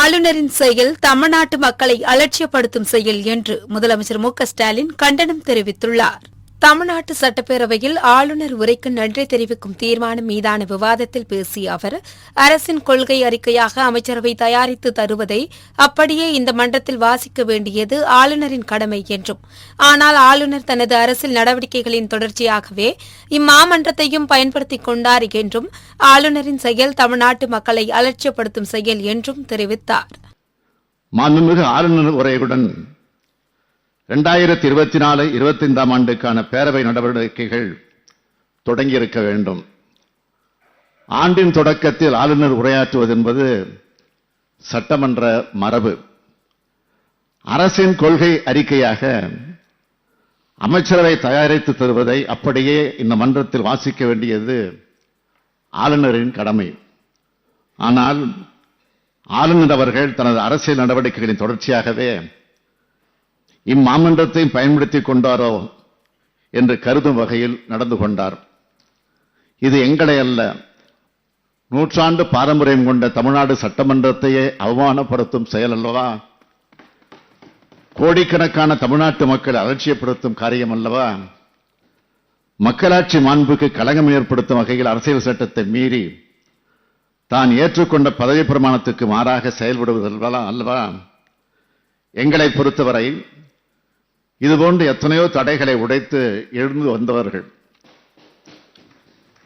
ஆளுநரின் செயல் தமிழ்நாட்டு மக்களை அலட்சியப்படுத்தும் செயல் என்று முதலமைச்சர் மு க ஸ்டாலின் கண்டனம் தெரிவித்துள்ளார். தமிழ்நாட்டு சட்டப்பேரவையில் ஆளுநர் உரைக்கு நன்றி தெரிவிக்கும் தீர்மானம் மீதான விவாதத்தில் பேசிய அவர் அரசின் கொள்கை அறிக்கையாக அமைச்சரவை தயாரித்து தருவதை அப்படியே இந்த மன்றத்தில் வாசிக்க வேண்டியது ஆளுநரின் கடமை என்றும் ஆனால் ஆளுநர் தனது அரசியல் நடவடிக்கைகளின் தொடர்ச்சியாகவே இம்மாமன்றத்தையும் பயன்படுத்திக் கொண்டார் என்றும் ஆளுநரின் செயல் தமிழ்நாட்டு மக்களை அலட்சியப்படுத்தும் செயல் என்றும் தெரிவித்தார். மாண்புமிகு ஆளுநர் உரையுடன் ரெண்டாயிரத்தி இருபத்தி நாலு இருபத்தைந்தாம் ஆண்டுக்கான பேரவை நடவடிக்கைகள் தொடங்கியிருக்க வேண்டும். ஆண்டின் தொடக்கத்தில் ஆளுநர் உரையாற்றுவது என்பது சட்டமன்ற மரபு. அரசின் கொள்கை அறிக்கையாக அமைச்சரவை தயாரித்து தருவதை அப்படியே இந்த மன்றத்தில் வாசிக்க வேண்டியது ஆளுநரின் கடமை. ஆனால் ஆளுநர் அவர்கள் தனது அரசியல் நடவடிக்கைகளின் தொடர்ச்சியாகவே இம்மாமன்றத்தை பயன்படுத்திக் கொண்டாரோ என்று கருதும் வகையில் நடந்து கொண்டார். இது எங்களை அல்ல நூற்றாண்டு பாரம்பரியம் கொண்ட தமிழ்நாடு சட்டமன்றத்தையே அவமானப்படுத்தும் செயல் அல்லவா? கோடிக்கணக்கான தமிழ்நாட்டு மக்கள் அலட்சியப்படுத்தும் காரியம் அல்லவா? மக்களாட்சி மாண்புக்கு களங்கம் ஏற்படுத்தும் வகையில் அரசியல் சட்டத்தை மீறி தான் ஏற்றுக்கொண்ட பதவி பிரமாணத்துக்கு மாறாக செயல்படுவதல்வா அல்லவா? எங்களை பொறுத்தவரை இதுபோன்று எத்தனையோ தடைகளை உடைத்து எழுந்து வந்தவர்கள்.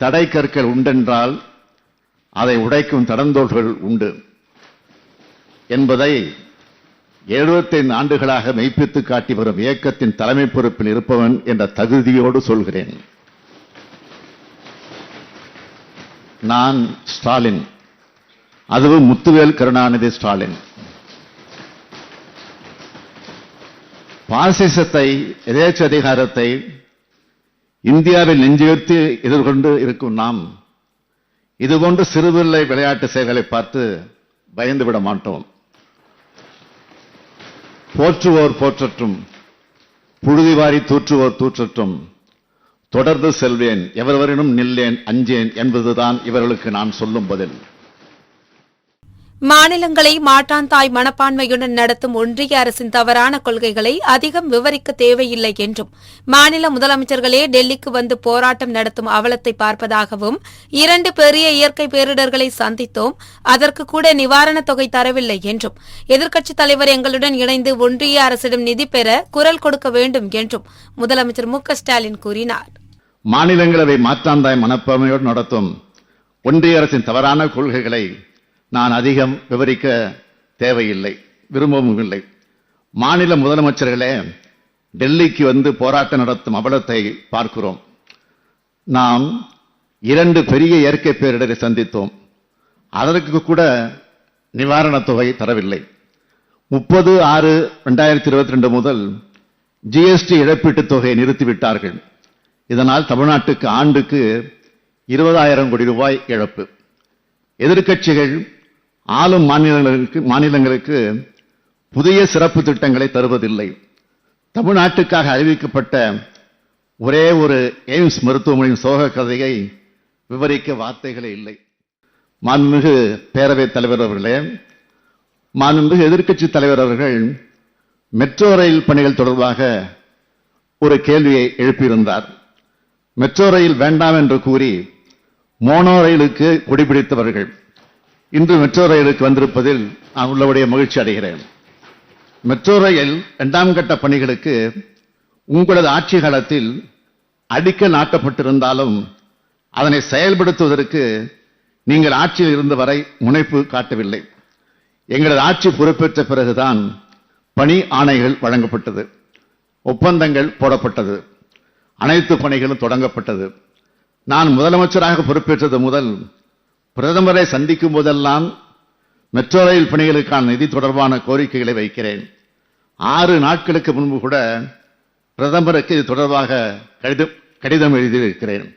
தடை கற்கள் உண்டென்றால் அதை உடைக்கும் தடந்தோள்கள் உண்டு. என்பதை 75 ஆண்டுகளாக மெய்ப்பித்து காட்டி வரும் இயக்கத்தின் தலைமை பொறுப்பில் இருப்பவன் என்ற தகுதியோடு சொல்கிறேன். நான் ஸ்டாலின். அதுவும் முத்துவேல் கருணாநிதி ஸ்டாலின். பாசிசத்தை எதேச்ச அதிகாரத்தை இந்தியாவில் நெஞ்சுயர்த்தி எதிர்கொண்டு இருக்கும் நாம் இதுபோன்று சிறுபிள்ளை விளையாட்டு செயல்களை பார்த்து பயந்து விட மாட்டோம். போற்றுவோர் போற்றட்டும் புழுதி வாரி தூற்றுவோர் தூற்றட்டும் தொடர்ந்து செல்வேன் எவரவரினும் நில்லேன் அஞ்சேன் என்பதுதான் இவர்களுக்கு நான் சொல்லும் பதில். மாநிலங்களை மாட்டாந்தாய் மனப்பான்மையுடன் நடத்தும் ஒன்றிய அரசின் தவறான கொள்கைகளை அதிகம் விவரிக்க தேவையில்லை என்றும் மாநில முதலமைச்சர்களே டெல்லிக்கு வந்து போராட்டம் நடத்தும் அவலத்தை பார்ப்பதாகவும் இரண்டு பெரிய இயற்கை பேரிடர்களை சந்தித்தோம் அதற்கு கூட நிவாரணத் தொகை தரவில்லை என்றும் எதிர்க்கட்சித் தலைவர் எங்களுடன் இணைந்து ஒன்றிய அரசிடம் நிதி பெற குரல் கொடுக்க வேண்டும் என்றும் முதலமைச்சர் மு ஸ்டாலின் கூறினார். மாநிலங்களவை மாற்றாந்தாய் மனப்பான்மையோடு நடத்தும் ஒன்றிய அரசின் தவறான கொள்கைகளை நான் அதிகம் விவரிக்க தேவையில்லை விரும்பவும் இல்லை. மாநில முதலமைச்சர்களே டெல்லிக்கு வந்து போராட்டம் நடத்தும் அவலத்தை பார்க்கிறோம். நாம் இரண்டு பெரிய இயற்கை பேரிடரை சந்தித்தோம். அதற்கு கூட நிவாரணத் தொகை தரவில்லை. முப்பது ஆறு ரெண்டாயிரத்தி இருபத்தி ரெண்டு முதல் ஜிஎஸ்டி இழப்பீட்டுத் தொகையை நிறுத்திவிட்டார்கள். இதனால் தமிழ்நாட்டுக்கு ஆண்டுக்கு இருபதாயிரம் கோடி ரூபாய் இழப்பு. எதிர்க்கட்சிகள் ஆளும் மாநிலங்களுக்கு மாநிலங்களுக்கு புதிய சிறப்பு திட்டங்களை தருவதில்லை. தமிழ்நாட்டுக்காக அறிவிக்கப்பட்ட ஒரே ஒரு எய்ம்ஸ் மருத்துவமனையின் சோக கதையை விவரிக்க வார்த்தைகளே இல்லை. மாண்புமிகு பேரவைத் தலைவர் அவர்களே மாண்புமிகு எதிர்க்கட்சி தலைவர் அவர்கள் மெட்ரோ ரயில் பணிகள் தொடர்பாக ஒரு கேள்வியை எழுப்பியிருந்தார். மெட்ரோ ரயில் வேண்டாம் என்று கூறி மோனோ ரயிலுக்கு குடிபிடித்தவர்கள் இன்று மெட்ரோ ரயிலுக்கு வந்திருப்பதில் நான் உள்ளபடிய மகிழ்ச்சி அடைகிறேன். மெட்ரோ ரயில் இரண்டாம் கட்ட பணிகளுக்கு உங்களது ஆட்சி காலத்தில் அடிக்கல் நாட்டப்பட்டிருந்தாலும் அதனை செயல்படுத்துவதற்கு நீங்கள் ஆட்சியில் இருந்த வரை முனைப்பு காட்டவில்லை. எங்களது ஆட்சி பொறுப்பேற்ற பிறகுதான் பணி ஆணைகள் வழங்கப்பட்டது. ஒப்பந்தங்கள் போடப்பட்டது. அனைத்து பணிகளும் தொடங்கப்பட்டது. நான் முதலமைச்சராக பொறுப்பேற்றது முதல் பிரதமரை சந்திக்கும் போதெல்லாம் மெட்ரோ ரயில் பணிகளுக்கான நிதி தொடர்பான கோரிக்கைகளை வைக்கிறேன். ஆறு நாட்களுக்கு முன்பு கூட பிரதமருக்கு இது தொடர்பாக கடிதம் கடிதம் எழுதியிருக்கிறேன்.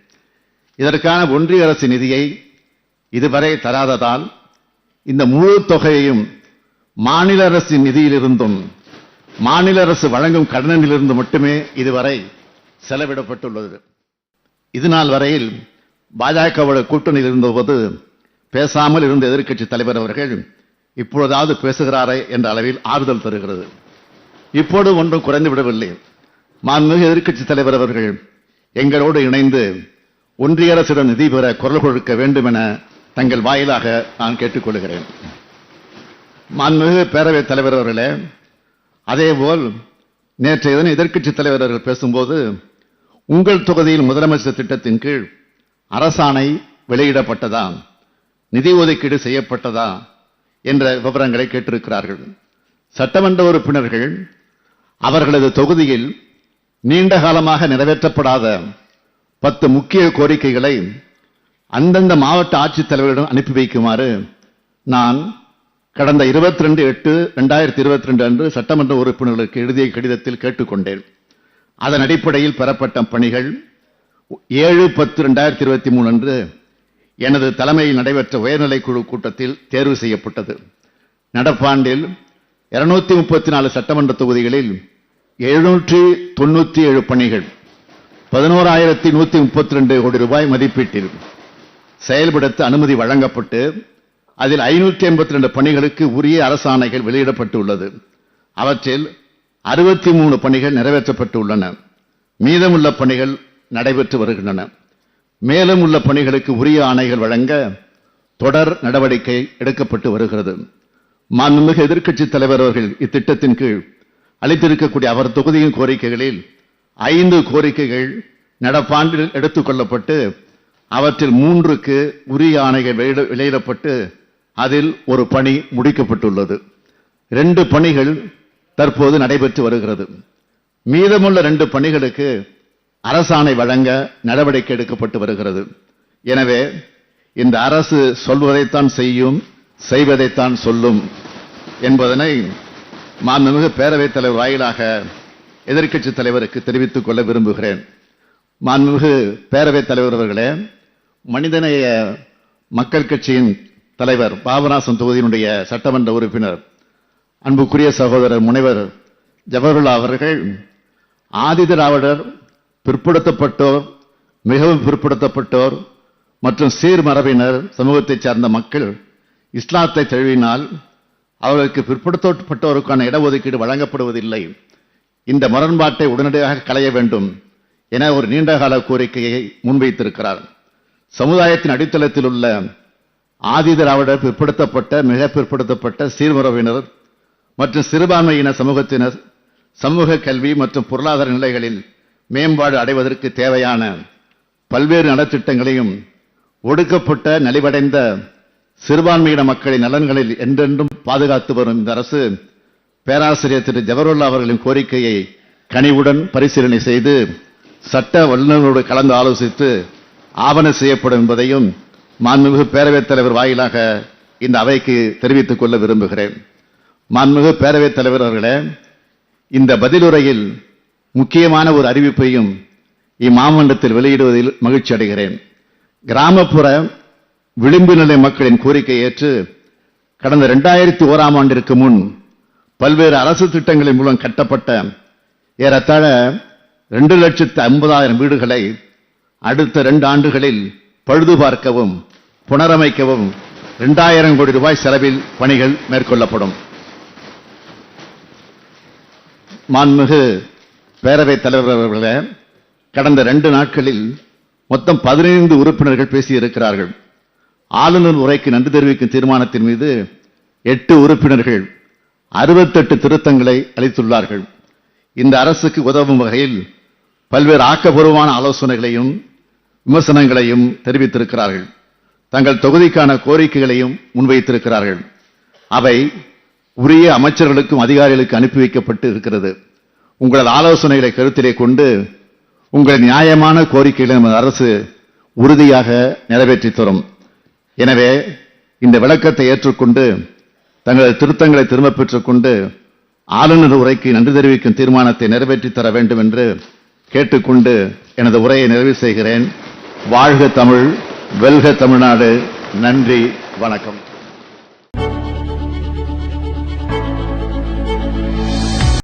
இதற்கான ஒன்றிய அரசு நிதியை இதுவரை தராததால் இந்த முழு தொகையையும் மாநில அரசின் நிதியிலிருந்தும் மாநில அரசு வழங்கும் கடனிலிருந்து மட்டுமே இதுவரை செலவிடப்பட்டுள்ளது. இதுநாள் வரையில் பாஜகவோட கூட்டணியில் இருந்தபோது பேசாமல் இருந்த எதிர்க்கட்சி தலைவர் அவர்கள் இப்பொழுதாவது பேசுகிறாரே என்ற அளவில் ஆறுதல் தருகிறது. இப்போது ஒன்றும் குறைந்து விடவில்லை. மாண்புமிகு எதிர்க்கட்சி தலைவர் அவர்கள் எங்களோடு இணைந்து ஒன்றிய அரசிடம் நிதி பெற குரல் கொடுக்க வேண்டும் என தங்கள் வாயிலாக நான் கேட்டுக்கொள்கிறேன். மாண்புமிகு பேரவைத் தலைவர் அவர்களே அதேபோல் நேற்றைய தினம் எதிர்க்கட்சித் தலைவர் அவர்கள் பேசும்போது உங்கள் தொகுதியில் முதலமைச்சர் திட்டத்தின் கீழ் அரசாணை வெளியிடப்பட்டதாம். நிதி ஒதுக்கீடு செய்யப்பட்டதா என்ற விவரங்களை கேட்டிருக்கிறார்கள். சட்டமன்ற உறுப்பினர்கள் அவர்களது தொகுதியில் நீண்ட காலமாக நிறைவேற்றப்படாத பத்து முக்கிய கோரிக்கைகளை அந்தந்த மாவட்ட ஆட்சித்தலைவரிடம் அனுப்பி வைக்குமாறு நான் கடந்த 22 ரெண்டு எட்டு ரெண்டாயிரத்தி இருபத்தி ரெண்டு அன்று சட்டமன்ற உறுப்பினர்களுக்கு எழுதிய கடிதத்தில் கேட்டுக்கொண்டேன். அதன் அடிப்படையில் பெறப்பட்ட பணிகள் ஏழு பத்து ரெண்டாயிரத்தி இருபத்தி மூணு அன்று எனது தலைமையில் நடைபெற்ற உயர்நிலை குழு கூட்டத்தில் தேர்வு செய்யப்பட்டது. நடப்பாண்டில் இருநூத்தி முப்பத்தி நாலு சட்டமன்ற தொகுதிகளில் எழுநூற்றி தொண்ணூற்றி ஏழு பணிகள் பதினோராயிரத்தி நூற்றி முப்பத்தி ரெண்டு கோடி ரூபாய் மதிப்பீட்டில் செயல்படுத்த அனுமதி வழங்கப்பட்டு அதில் ஐநூற்றி எண்பத்தி ரெண்டு பணிகளுக்கு உரிய அரசாணைகள் வெளியிடப்பட்டுள்ளது. அவற்றில் அறுபத்தி மூணு பணிகள் நிறைவேற்றப்பட்டுள்ளன. மீதமுள்ள பணிகள் நடைபெற்று வருகின்றன. மேலும் உள்ள பணிகளுக்கு உரிய ஆணைகள் வழங்க தொடர் நடவடிக்கை எடுக்கப்பட்டு வருகிறது. மாண்புமிகு எதிர்க்கட்சி தலைவர் அவர்கள் இத்திட்டத்தின் கீழ் அளித்திருக்கக்கூடிய அவர் தொகுதியின் கோரிக்கைகளில் ஐந்து கோரிக்கைகள் நடப்பாண்டில் எடுத்துக் கொள்ளப்பட்டு அவற்றில் மூன்றுக்கு உரிய ஆணைகள் வெளியிட- வெளியிடப்பட்டு அதில் ஒரு பணி முடிக்கப்பட்டுள்ளது. ரெண்டு பணிகள் தற்போது நடைபெற்று வருகிறது. மீதமுள்ள ரெண்டு பணிகளுக்கு அரசாணை வழங்க நடவடிக்கை எடுக்கப்பட்டு வருகிறது. எனவே இந்த அரசு சொல்வதைத்தான் செய்யும் செய்வதைத்தான் சொல்லும் என்பதனை மாண்புமிகு பேரவைத் தலைவர் வாயிலாக எதிர்க்கட்சித் தலைவருக்கு தெரிவித்துக் கொள்ள விரும்புகிறேன். மாண்புமிகு பேரவைத் தலைவர் அவர்களே மனிதநேய மக்கள் கட்சியின் தலைவர் பாபநாசம் தொகுதியினுடைய சட்டமன்ற உறுப்பினர் அன்புக்குரிய சகோதரர் முனைவர் ஜவஹர்லா அவர்கள் ஆதிதிராவிடர் பிற்படுத்தப்பட்டோர் மிகவும் பிற்படுத்தப்பட்டோர் மற்றும் சீர்மரபினர் சமூகத்தைச் சார்ந்த மக்கள் இஸ்லாத்தை தழுவினால் அவர்களுக்கு பிற்படுத்தப்பட்டோருக்கான இடஒதுக்கீடு வழங்கப்படுவதில்லை. இந்த முரண்பாட்டை உடனடியாக களைய வேண்டும் என ஒரு நீண்டகால கோரிக்கையை முன்வைத்திருக்கிறார். சமுதாயத்தின் அடித்தளத்தில் உள்ள ஆதிதிராவிடர் பிற்படுத்தப்பட்ட மிக பிற்படுத்தப்பட்ட சீர்மரபினர் மற்றும் சிறுபான்மையின சமூகத்தினர் சமூக கல்வி மற்றும் பொருளாதார நிலைகளில் மேம்பாடு அடைவதற்கு தேவையான பல்வேறு நலத்திட்டங்களையும் ஒடுக்கப்பட்ட நலிவடைந்த சிறுபான்மையின மக்களின் நலன்களில் என்றென்றும் பாதுகாத்து வரும் இந்த அரசு பேராசிரியர் திரு ஜவஹர்லா அவர்களின் கோரிக்கையை கனிவுடன் பரிசீலனை செய்து சட்ட வல்லுநர்களோடு கலந்து ஆலோசித்து ஆவண செய்யப்படும் என்பதையும் மாண்புமிகு பேரவைத் தலைவர் வாயிலாக இந்த அவைக்கு தெரிவித்துக் கொள்ள விரும்புகிறேன். மாண்புமிகு பேரவைத் தலைவர் அவர்களே இந்த பதிலுரையில் முக்கியமான ஒரு அறிவிப்பையும் இம்மாமண்டத்தில் வெளியிடுவதில் மகிழ்ச்சி அடைகிறேன். கிராமப்புற விளிம்பு நிலை மக்களின் கோரிக்கை ஏற்று கடந்த இரண்டாயிரத்தி ஓராம் ஆண்டிற்கு முன் பல்வேறு அரசு திட்டங்களின் மூலம் கட்டப்பட்ட ஏறத்தாழ ரெண்டு லட்சத்து ஐம்பதாயிரம் வீடுகளை அடுத்த ரெண்டு ஆண்டுகளில் பழுது பார்க்கவும் புனரமைக்கவும் இரண்டாயிரம் கோடி ரூபாய் செலவில் பணிகள் மேற்கொள்ளப்படும். மாண்புமிகு பேரவைத் தலைவர் அவர்களே கடந்த ரெண்டு நாட்களில் மொத்தம் பதினைந்து உறுப்பினர்கள் பேசியிருக்கிறார்கள். ஆளுநர் உரைக்கு நன்றி தெரிவிக்கும் தீர்மானத்தின் மீது எட்டு உறுப்பினர்கள் அறுபத்தெட்டு திருத்தங்களை அளித்துள்ளார்கள். இந்த அரசுக்கு உதவும் வகையில் பல்வேறு ஆக்கப்பூர்வமான ஆலோசனைகளையும் விமர்சனங்களையும் தெரிவித்திருக்கிறார்கள். தங்கள் தொகுதிக்கான கோரிக்கைகளையும் முன்வைத்திருக்கிறார்கள். அவை உரிய அமைச்சர்களுக்கும் அதிகாரிகளுக்கு அனுப்பி வைக்கப்பட்டு இருக்கிறது. உங்களது ஆலோசனைகளை கருத்திலே கொண்டு உங்கள் நியாயமான கோரிக்கைகளை நமது அரசு உறுதியாக நிறைவேற்றி தரும். எனவே இந்த விளக்கத்தை ஏற்றுக்கொண்டு தங்களது திருத்தங்களை திரும்பப் பெற்றுக்கொண்டு ஆளுநர் உரைக்கு நன்றி தெரிவிக்கும் தீர்மானத்தை நிறைவேற்றித் தர வேண்டும் என்று கேட்டுக்கொண்டு எனது உரையை நிறைவு செய்கிறேன். வாழ்க தமிழ் வெல்க தமிழ்நாடு. நன்றி வணக்கம்.